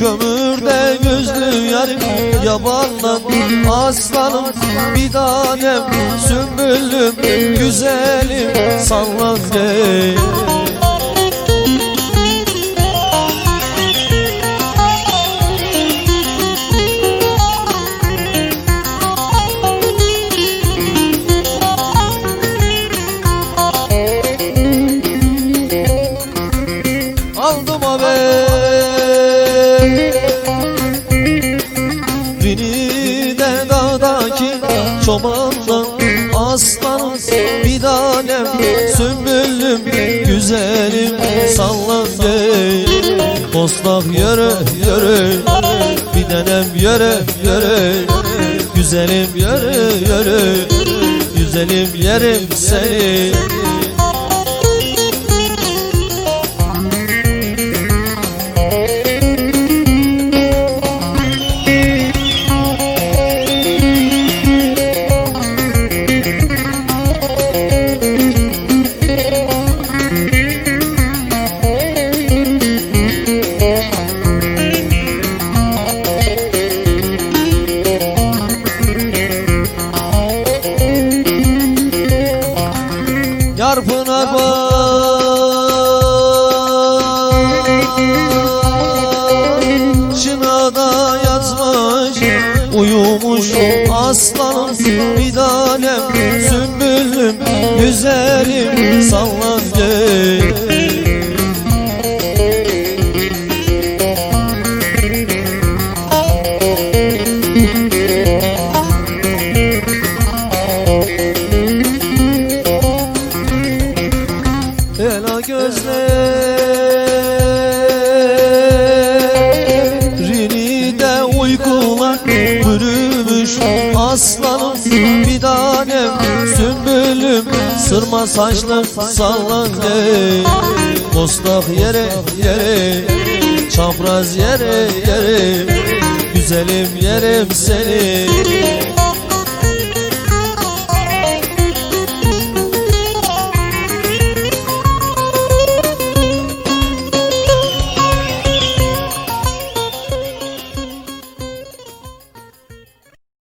Kömürde gözlü yarim Yabandan aslanım. Bir tanem sümbüllüm Güzelim. Sallan gel Beni de dağdaki çobandan aslan bir tanem Sümbüllüm güzelim sallan gel. Bosnak yere yere bir tanem yere yere Güzelim yere yere Güzelim yerim seni Yarpına Başına da yazmış Uyumuş aslanım bir tanem Sümbülüm güzelim sallan gel Aslanım bir tanem sümbülüm Sırma saçlı sallan gel yere yere Çapraz yere yere Güzelim yerim seni